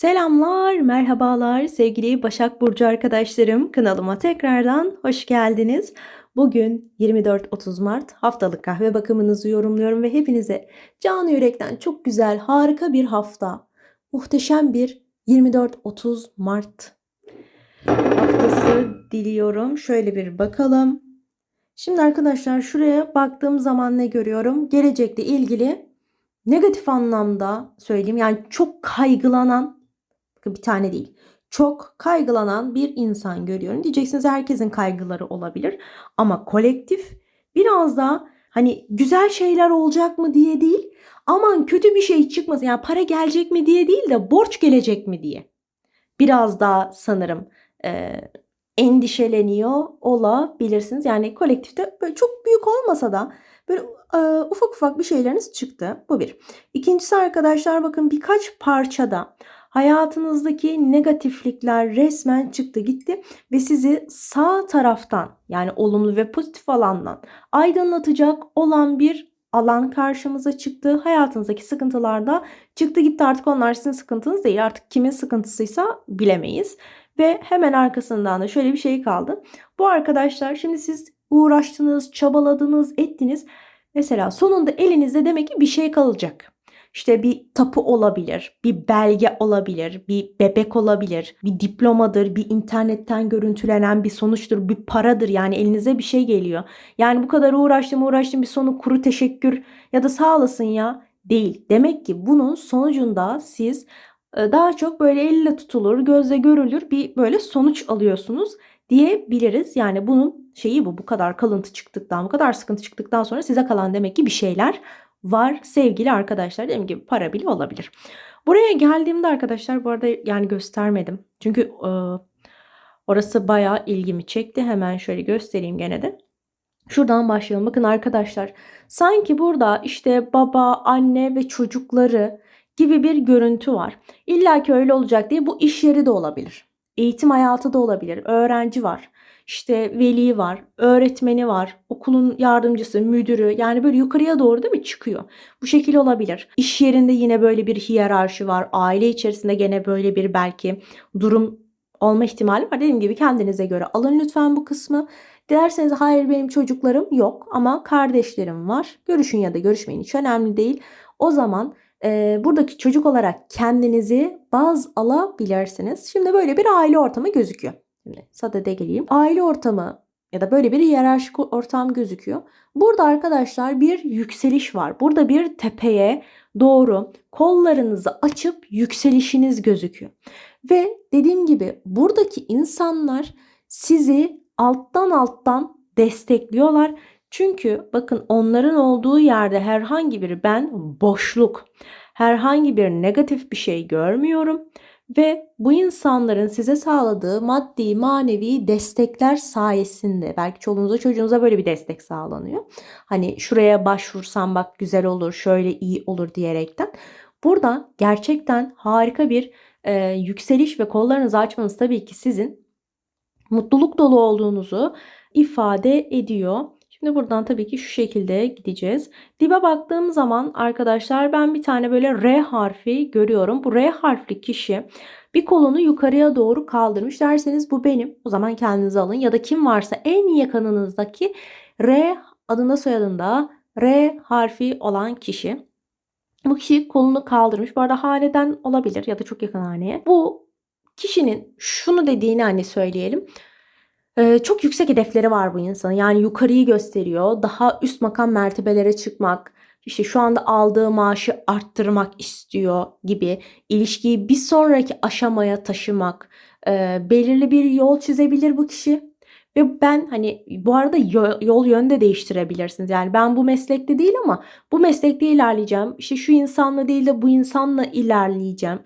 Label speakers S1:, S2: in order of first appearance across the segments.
S1: Selamlar, merhabalar sevgili Başak Burcu arkadaşlarım. Kanalıma tekrardan hoş geldiniz. Bugün 24-30 Mart haftalık kahve bakımınızı yorumluyorum ve hepinize canı yürekten çok güzel, harika bir hafta, muhteşem bir 24-30 Mart haftası diliyorum. Şöyle bir bakalım. Şimdi arkadaşlar şuraya baktığım zaman ne görüyorum? Gelecekle ilgili negatif anlamda söyleyeyim. Yani çok kaygılanan bir tane değil. Çok kaygılanan bir insan görüyorum. Diyeceksiniz herkesin kaygıları olabilir. Ama kolektif biraz daha hani güzel şeyler olacak mı diye değil. Aman kötü bir şey çıkmasın. Yani para gelecek mi diye değil de borç gelecek mi diye. Biraz daha sanırım e, endişeleniyor olabilirsiniz. Yani kolektifte böyle çok büyük olmasa da böyle e, ufak ufak bir şeyleriniz çıktı. Bu bir. İkincisi arkadaşlar bakın birkaç parçada hayatınızdaki negatiflikler resmen çıktı gitti ve sizi sağ taraftan yani olumlu ve pozitif alandan aydınlatacak olan bir alan karşımıza çıktı. Hayatınızdaki sıkıntılar da çıktı gitti artık onlar sizin sıkıntınız değil. Artık kimin sıkıntısıysa bilemeyiz. Ve hemen arkasından da şöyle bir şey kaldı. Bu arkadaşlar şimdi siz uğraştınız, çabaladınız, ettiniz. Mesela sonunda elinizde demek ki bir şey kalacak. İşte bir tapu olabilir, bir belge olabilir, bir bebek olabilir, bir diplomadır, bir internetten görüntülenen bir sonuçtur, bir paradır. Yani elinize bir şey geliyor. Yani bu kadar uğraştım uğraştım bir sonu kuru teşekkür ya da sağ olasın ya değil. Demek ki bunun sonucunda siz e, daha çok böyle elle tutulur, gözle görülür bir böyle sonuç alıyorsunuz diyebiliriz. Yani bunun şeyi bu bu kadar kalıntı çıktıktan, bu kadar sıkıntı çıktıktan sonra size kalan demek ki bir şeyler var sevgili arkadaşlar. Dediğim gibi para bile olabilir. Buraya geldiğimde arkadaşlar bu arada yani göstermedim. Çünkü e, orası bayağı ilgimi çekti. Hemen şöyle göstereyim gene de. Şuradan başlayalım. Bakın arkadaşlar sanki burada işte baba, anne ve çocukları gibi bir görüntü var. İlla ki öyle olacak diye bu iş yeri de olabilir. Eğitim hayatı da olabilir. Öğrenci var. İşte veli var, öğretmeni var, okulun yardımcısı, müdürü yani böyle yukarıya doğru değil mi çıkıyor. Bu şekil olabilir. İş yerinde yine böyle bir hiyerarşi var. Aile içerisinde gene böyle bir belki durum olma ihtimali var. Dediğim gibi kendinize göre alın lütfen bu kısmı. Derseniz hayır benim çocuklarım yok ama kardeşlerim var. Görüşün ya da görüşmeyin hiç önemli değil. O zaman e, buradaki çocuk olarak kendinizi baz alabilirsiniz. Şimdi böyle bir aile ortamı gözüküyor. Şimdi sadede geleyim. Aile ortamı ya da böyle bir hiyerarşik ortam gözüküyor. Burada arkadaşlar bir yükseliş var. Burada bir tepeye doğru kollarınızı açıp yükselişiniz gözüküyor. Ve dediğim gibi buradaki insanlar sizi alttan alttan destekliyorlar. Çünkü bakın onların olduğu yerde herhangi bir ben boşluk, herhangi bir negatif bir şey görmüyorum ve bu insanların size sağladığı maddi manevi destekler sayesinde belki çoluğunuza çocuğunuza böyle bir destek sağlanıyor. Hani şuraya başvursam bak güzel olur şöyle iyi olur diyerekten. Burada gerçekten harika bir e, yükseliş ve kollarınızı açmanız tabii ki sizin mutluluk dolu olduğunuzu ifade ediyor. Şimdi buradan tabii ki şu şekilde gideceğiz. Dibe baktığım zaman arkadaşlar ben bir tane böyle R harfi görüyorum. Bu R harfli kişi bir kolunu yukarıya doğru kaldırmış derseniz bu benim. O zaman kendinize alın ya da kim varsa en yakınınızdaki R adında soyadında R harfi olan kişi. Bu kişi kolunu kaldırmış. Bu arada haneden olabilir ya da çok yakın haneye. Bu kişinin şunu dediğini hani söyleyelim. Ee, çok yüksek hedefleri var bu insanın. Yani yukarıyı gösteriyor. Daha üst makam mertebelere çıkmak, işte şu anda aldığı maaşı arttırmak istiyor gibi ilişkiyi bir sonraki aşamaya taşımak, e, belirli bir yol çizebilir bu kişi. Ve ben hani bu arada yol, yol yönü de değiştirebilirsiniz. Yani ben bu meslekte değil ama bu meslekte ilerleyeceğim. İşte şu insanla değil de bu insanla ilerleyeceğim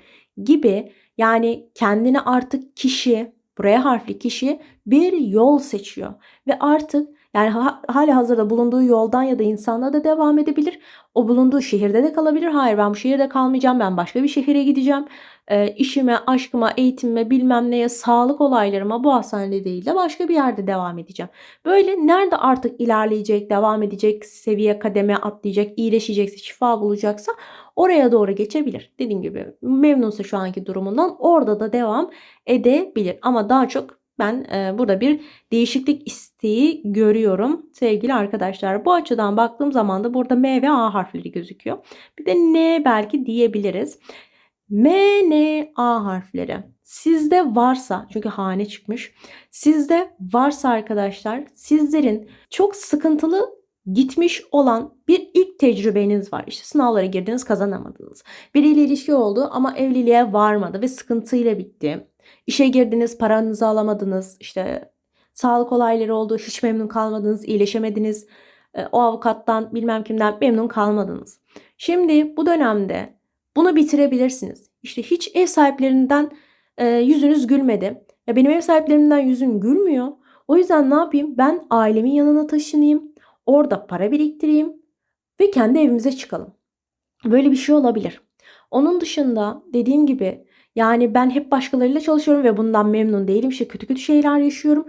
S1: gibi. Yani kendine artık kişi, buraya harfli kişi bir yol seçiyor. Ve artık Yani ha, hali hazırda bulunduğu yoldan ya da insanla da devam edebilir. O bulunduğu şehirde de kalabilir. Hayır ben bu şehirde kalmayacağım. Ben başka bir şehire gideceğim. E, işime, aşkıma, eğitimime, bilmem neye, sağlık olaylarıma bu hastanede değil de başka bir yerde devam edeceğim. Böyle nerede artık ilerleyecek, devam edecek, seviye kademe atlayacak, iyileşecekse, şifa bulacaksa oraya doğru geçebilir. Dediğim gibi memnunsa şu anki durumundan orada da devam edebilir. Ama daha çok ben e, burada bir değişiklik isteği görüyorum sevgili arkadaşlar. Bu açıdan baktığım zaman da burada M ve A harfleri gözüküyor. Bir de N belki diyebiliriz. M, N, A harfleri. Sizde varsa çünkü hane çıkmış. Sizde varsa arkadaşlar sizlerin çok sıkıntılı gitmiş olan bir ilk tecrübeniz var. İşte sınavlara girdiniz kazanamadınız. Biriyle ilişki oldu ama evliliğe varmadı ve sıkıntıyla bitti. İşe girdiniz paranızı alamadınız. İşte sağlık olayları oldu hiç memnun kalmadınız iyileşemediniz. E, o avukattan bilmem kimden memnun kalmadınız. Şimdi bu dönemde bunu bitirebilirsiniz. İşte hiç ev sahiplerinden e, yüzünüz gülmedi. Ya benim ev sahiplerimden yüzüm gülmüyor. O yüzden ne yapayım? Ben ailemin yanına taşınayım. Orada para biriktireyim ve kendi evimize çıkalım. Böyle bir şey olabilir. Onun dışında dediğim gibi yani ben hep başkalarıyla çalışıyorum ve bundan memnun değilim. İşte kötü kötü şeyler yaşıyorum.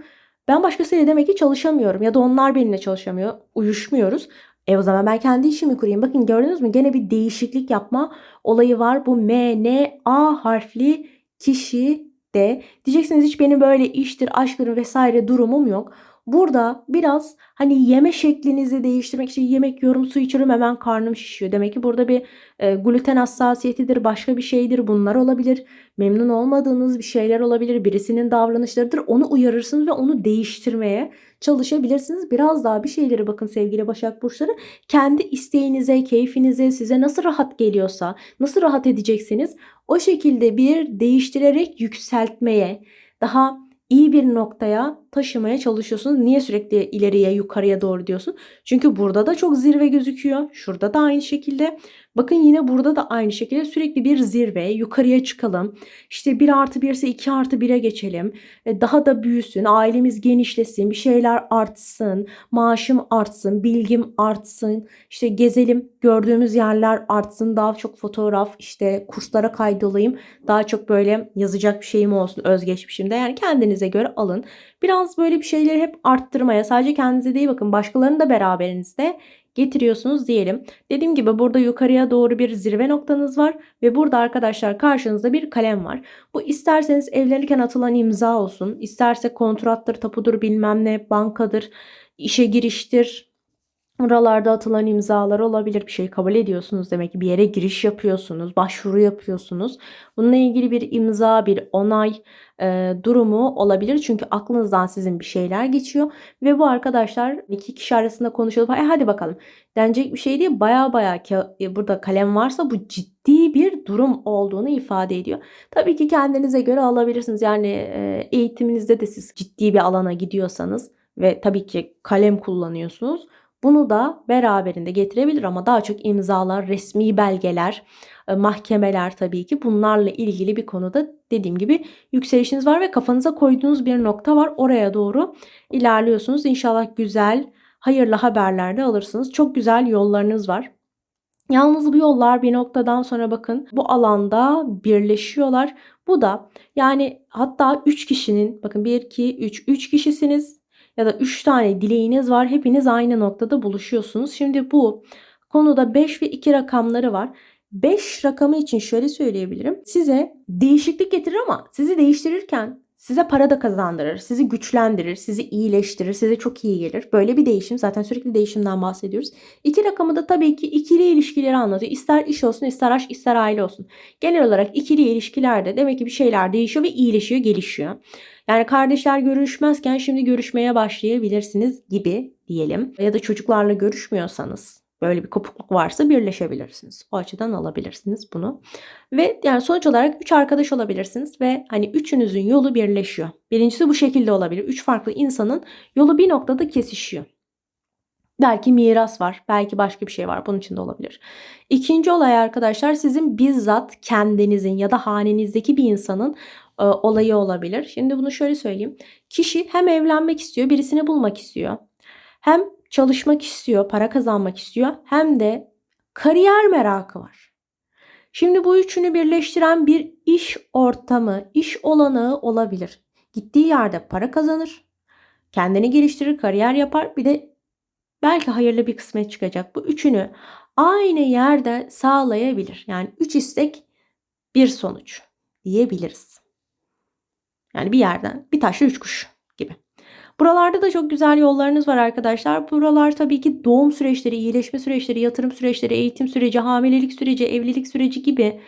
S1: Ben başkasıyla demek ki çalışamıyorum ya da onlar benimle çalışamıyor. Uyuşmuyoruz. E o zaman ben kendi işimi kurayım. Bakın gördünüz mü? Gene bir değişiklik yapma olayı var. Bu M, N, A harfli kişi de. Diyeceksiniz hiç benim böyle iştir, aşktır vesaire durumum yok. Burada biraz hani yeme şeklinizi değiştirmek için yemek yiyorum, su içiyorum hemen karnım şişiyor. Demek ki burada bir e, gluten hassasiyetidir, başka bir şeydir. Bunlar olabilir. Memnun olmadığınız bir şeyler olabilir. Birisinin davranışlarıdır. Onu uyarırsınız ve onu değiştirmeye çalışabilirsiniz. Biraz daha bir şeyleri bakın sevgili Başak Burçları. Kendi isteğinize, keyfinize, size nasıl rahat geliyorsa, nasıl rahat edeceksiniz o şekilde bir değiştirerek yükseltmeye, daha iyi bir noktaya taşımaya çalışıyorsunuz. Niye sürekli ileriye yukarıya doğru diyorsun? Çünkü burada da çok zirve gözüküyor. Şurada da aynı şekilde. Bakın yine burada da aynı şekilde sürekli bir zirve yukarıya çıkalım. İşte 1 artı 1 ise 2 artı 1'e geçelim. E, daha da büyüsün, ailemiz genişlesin, bir şeyler artsın, maaşım artsın, bilgim artsın. İşte gezelim, gördüğümüz yerler artsın, daha çok fotoğraf, işte kurslara kaydolayım. Daha çok böyle yazacak bir şeyim olsun özgeçmişimde. Yani kendinize göre alın. Biraz böyle bir şeyleri hep arttırmaya, sadece kendinize değil bakın başkalarını da beraberinizde getiriyorsunuz diyelim. Dediğim gibi burada yukarıya doğru bir zirve noktanız var ve burada arkadaşlar karşınızda bir kalem var. Bu isterseniz evlenirken atılan imza olsun, isterse kontrattır, tapudur, bilmem ne, bankadır, işe giriştir, Oralarda atılan imzalar olabilir. Bir şey kabul ediyorsunuz demek ki bir yere giriş yapıyorsunuz, başvuru yapıyorsunuz. Bununla ilgili bir imza, bir onay e, durumu olabilir. Çünkü aklınızdan sizin bir şeyler geçiyor ve bu arkadaşlar iki kişi arasında konuşulup e, hadi bakalım denecek bir şey değil. Baya baya e, burada kalem varsa bu ciddi bir durum olduğunu ifade ediyor. Tabii ki kendinize göre alabilirsiniz. Yani e, eğitiminizde de siz ciddi bir alana gidiyorsanız ve tabii ki kalem kullanıyorsunuz bunu da beraberinde getirebilir ama daha çok imzalar, resmi belgeler, e, mahkemeler tabii ki bunlarla ilgili bir konuda dediğim gibi yükselişiniz var ve kafanıza koyduğunuz bir nokta var. Oraya doğru ilerliyorsunuz. İnşallah güzel, hayırlı haberler de alırsınız. Çok güzel yollarınız var. Yalnız bu yollar bir noktadan sonra bakın bu alanda birleşiyorlar. Bu da yani hatta 3 kişinin bakın 1 2 3 3 kişisiniz ya da 3 tane dileğiniz var. Hepiniz aynı noktada buluşuyorsunuz. Şimdi bu konuda 5 ve 2 rakamları var. 5 rakamı için şöyle söyleyebilirim. Size değişiklik getirir ama sizi değiştirirken size para da kazandırır, sizi güçlendirir, sizi iyileştirir, size çok iyi gelir. Böyle bir değişim. Zaten sürekli değişimden bahsediyoruz. İki rakamı da tabii ki ikili ilişkileri anlatıyor. İster iş olsun, ister aşk, ister aile olsun. Genel olarak ikili ilişkilerde demek ki bir şeyler değişiyor ve iyileşiyor, gelişiyor. Yani kardeşler görüşmezken şimdi görüşmeye başlayabilirsiniz gibi diyelim. Ya da çocuklarla görüşmüyorsanız böyle bir kopukluk varsa birleşebilirsiniz. O açıdan alabilirsiniz bunu. Ve yani sonuç olarak 3 arkadaş olabilirsiniz ve hani üçünüzün yolu birleşiyor. Birincisi bu şekilde olabilir. 3 farklı insanın yolu bir noktada kesişiyor. Belki miras var, belki başka bir şey var. Bunun için de olabilir. İkinci olay arkadaşlar sizin bizzat kendinizin ya da hanenizdeki bir insanın e, olayı olabilir. Şimdi bunu şöyle söyleyeyim. Kişi hem evlenmek istiyor, birisini bulmak istiyor. hem çalışmak istiyor, para kazanmak istiyor hem de kariyer merakı var. Şimdi bu üçünü birleştiren bir iş ortamı, iş olanağı olabilir. Gittiği yerde para kazanır, kendini geliştirir, kariyer yapar. Bir de belki hayırlı bir kısmet çıkacak. Bu üçünü aynı yerde sağlayabilir. Yani üç istek bir sonuç diyebiliriz. Yani bir yerden bir taşla üç kuş gibi. Buralarda da çok güzel yollarınız var arkadaşlar. Buralar tabii ki doğum süreçleri, iyileşme süreçleri, yatırım süreçleri, eğitim süreci, hamilelik süreci, evlilik süreci gibi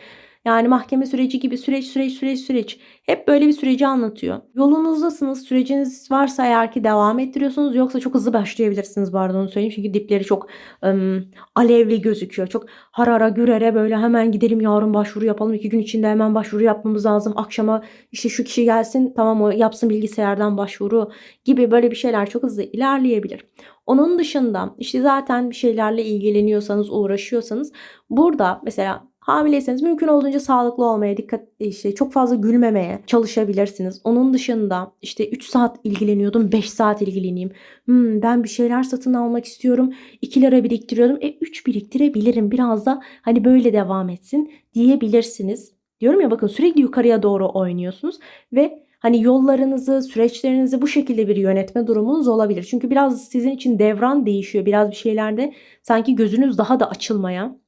S1: yani mahkeme süreci gibi süreç süreç süreç süreç. Hep böyle bir süreci anlatıyor. Yolunuzdasınız. Süreciniz varsa eğer ki devam ettiriyorsunuz. Yoksa çok hızlı başlayabilirsiniz bu arada onu söyleyeyim. Çünkü dipleri çok ım, alevli gözüküyor. Çok harara gürere böyle hemen gidelim yarın başvuru yapalım. iki gün içinde hemen başvuru yapmamız lazım. Akşama işte şu kişi gelsin tamam o yapsın bilgisayardan başvuru gibi böyle bir şeyler çok hızlı ilerleyebilir. Onun dışında işte zaten bir şeylerle ilgileniyorsanız, uğraşıyorsanız burada mesela Hamileyseniz mümkün olduğunca sağlıklı olmaya dikkat işte çok fazla gülmemeye çalışabilirsiniz. Onun dışında işte 3 saat ilgileniyordum 5 saat ilgileneyim. Hmm, ben bir şeyler satın almak istiyorum. 2 lira biriktiriyordum. E 3 biriktirebilirim. Biraz da hani böyle devam etsin diyebilirsiniz. Diyorum ya bakın sürekli yukarıya doğru oynuyorsunuz ve hani yollarınızı, süreçlerinizi bu şekilde bir yönetme durumunuz olabilir. Çünkü biraz sizin için devran değişiyor. Biraz bir şeylerde sanki gözünüz daha da açılmaya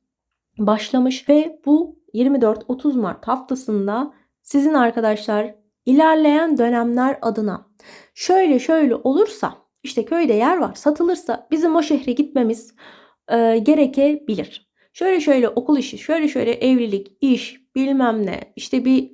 S1: başlamış ve bu 24-30 Mart haftasında sizin arkadaşlar ilerleyen dönemler adına şöyle şöyle olursa işte köyde yer var satılırsa bizim o şehre gitmemiz e, gerekebilir. Şöyle şöyle okul işi, şöyle şöyle evlilik, iş, bilmem ne, işte bir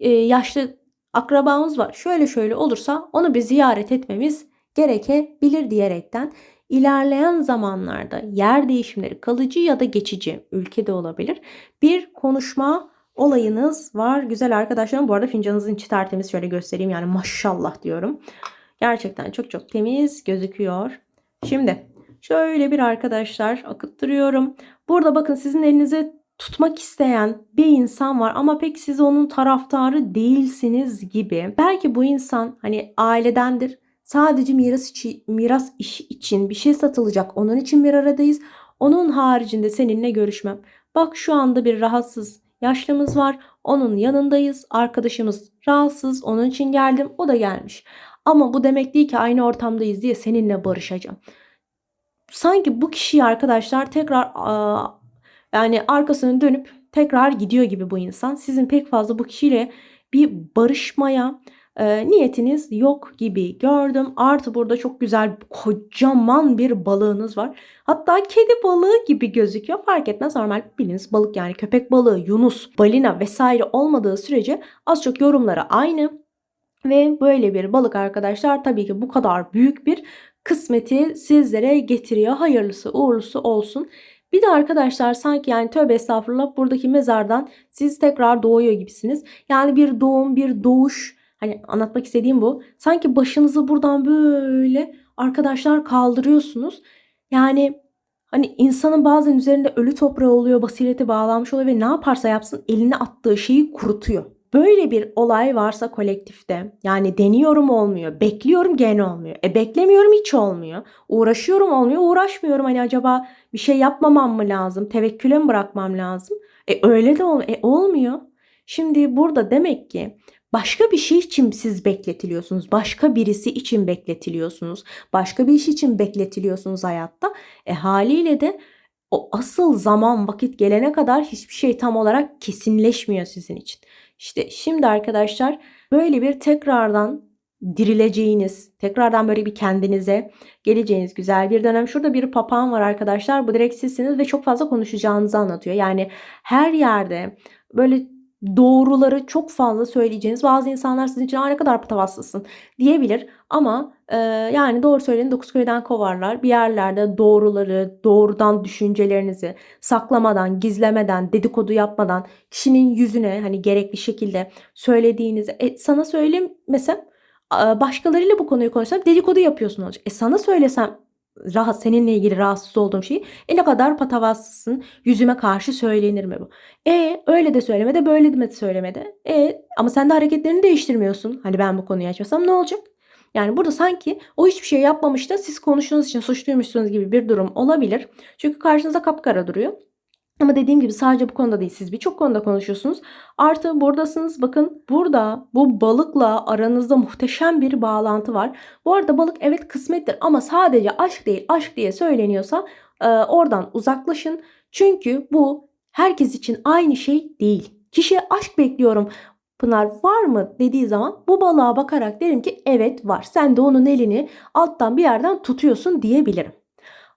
S1: e, yaşlı akrabamız var. Şöyle şöyle olursa onu bir ziyaret etmemiz gerekebilir diyerekten ilerleyen zamanlarda yer değişimleri kalıcı ya da geçici ülkede olabilir. Bir konuşma olayınız var. Güzel arkadaşlarım bu arada fincanınızın içi tertemiz şöyle göstereyim yani maşallah diyorum. Gerçekten çok çok temiz gözüküyor. Şimdi şöyle bir arkadaşlar akıttırıyorum. Burada bakın sizin elinize tutmak isteyen bir insan var ama pek siz onun taraftarı değilsiniz gibi. Belki bu insan hani ailedendir Sadece miras, içi, miras işi için bir şey satılacak. Onun için bir aradayız. Onun haricinde seninle görüşmem. Bak şu anda bir rahatsız yaşlımız var. Onun yanındayız. Arkadaşımız rahatsız. Onun için geldim. O da gelmiş. Ama bu demek değil ki aynı ortamdayız diye seninle barışacağım. Sanki bu kişiyi arkadaşlar tekrar yani arkasını dönüp tekrar gidiyor gibi bu insan. Sizin pek fazla bu kişiyle bir barışmaya, e, niyetiniz yok gibi gördüm. Artı burada çok güzel kocaman bir balığınız var. Hatta kedi balığı gibi gözüküyor. Fark etmez normal biliniz balık yani köpek balığı, yunus, balina vesaire olmadığı sürece az çok yorumları aynı. Ve böyle bir balık arkadaşlar tabii ki bu kadar büyük bir kısmeti sizlere getiriyor. Hayırlısı uğurlusu olsun. Bir de arkadaşlar sanki yani tövbe estağfurullah buradaki mezardan siz tekrar doğuyor gibisiniz. Yani bir doğum, bir doğuş Hani anlatmak istediğim bu. Sanki başınızı buradan böyle arkadaşlar kaldırıyorsunuz. Yani hani insanın bazen üzerinde ölü toprağı oluyor, basireti bağlanmış oluyor ve ne yaparsa yapsın eline attığı şeyi kurutuyor. Böyle bir olay varsa kolektifte yani deniyorum olmuyor, bekliyorum gene olmuyor. E beklemiyorum hiç olmuyor. Uğraşıyorum olmuyor, uğraşmıyorum. Hani acaba bir şey yapmamam mı lazım? Tevekküle mi bırakmam lazım? E öyle de olmuyor. E olmuyor. Şimdi burada demek ki Başka bir şey için siz bekletiliyorsunuz. Başka birisi için bekletiliyorsunuz. Başka bir iş için bekletiliyorsunuz hayatta. E haliyle de o asıl zaman vakit gelene kadar hiçbir şey tam olarak kesinleşmiyor sizin için. İşte şimdi arkadaşlar böyle bir tekrardan dirileceğiniz, tekrardan böyle bir kendinize geleceğiniz güzel bir dönem. Şurada bir papağan var arkadaşlar. Bu direkt sizsiniz ve çok fazla konuşacağınızı anlatıyor. Yani her yerde böyle doğruları çok fazla söyleyeceğiniz bazı insanlar sizin için ne kadar patavatsızsın diyebilir ama e, yani doğru söyleyin dokuz köyden kovarlar bir yerlerde doğruları doğrudan düşüncelerinizi saklamadan gizlemeden dedikodu yapmadan kişinin yüzüne hani gerekli şekilde söylediğinizi e, sana söylemesem başkalarıyla bu konuyu konuşsam dedikodu yapıyorsun olacak. E sana söylesem rahat seninle ilgili rahatsız olduğum şeyi e ne kadar patavatsızsın yüzüme karşı söylenir mi bu? E öyle de söylemede böyle de söylemede. E ama sen de hareketlerini değiştirmiyorsun. Hani ben bu konuyu açmasam ne olacak? Yani burada sanki o hiçbir şey yapmamış da siz konuştuğunuz için suçluymuşsunuz gibi bir durum olabilir. Çünkü karşınızda kapkara duruyor. Ama dediğim gibi sadece bu konuda değil siz birçok konuda konuşuyorsunuz. Artı buradasınız bakın burada bu balıkla aranızda muhteşem bir bağlantı var. Bu arada balık evet kısmettir ama sadece aşk değil aşk diye söyleniyorsa e, oradan uzaklaşın. Çünkü bu herkes için aynı şey değil. Kişiye aşk bekliyorum. Pınar var mı dediği zaman bu balığa bakarak derim ki evet var. Sen de onun elini alttan bir yerden tutuyorsun diyebilirim.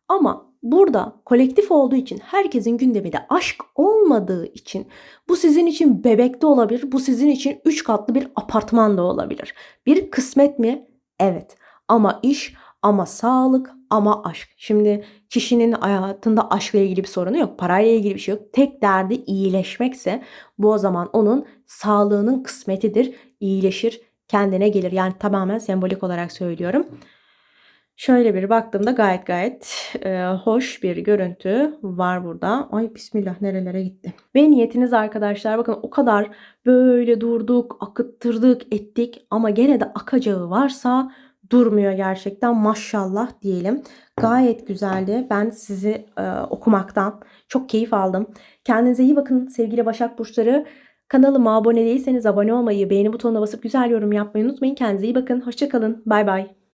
S1: Ama burada kolektif olduğu için herkesin gündeminde aşk olmadığı için bu sizin için bebekte olabilir. Bu sizin için 3 katlı bir apartman da olabilir. Bir kısmet mi? Evet. Ama iş, ama sağlık, ama aşk. Şimdi kişinin hayatında aşkla ilgili bir sorunu yok. Parayla ilgili bir şey yok. Tek derdi iyileşmekse bu o zaman onun sağlığının kısmetidir. İyileşir, kendine gelir. Yani tamamen sembolik olarak söylüyorum. Şöyle bir baktığımda gayet gayet e, hoş bir görüntü var burada. Ay bismillah nerelere gitti. Ve niyetiniz arkadaşlar bakın o kadar böyle durduk, akıttırdık, ettik ama gene de akacağı varsa durmuyor gerçekten maşallah diyelim. Gayet güzeldi. Ben sizi e, okumaktan çok keyif aldım. Kendinize iyi bakın sevgili Başak Burçları. Kanalıma abone değilseniz abone olmayı, beğeni butonuna basıp güzel yorum yapmayı unutmayın. Kendinize iyi bakın. Hoşçakalın. Bay bay.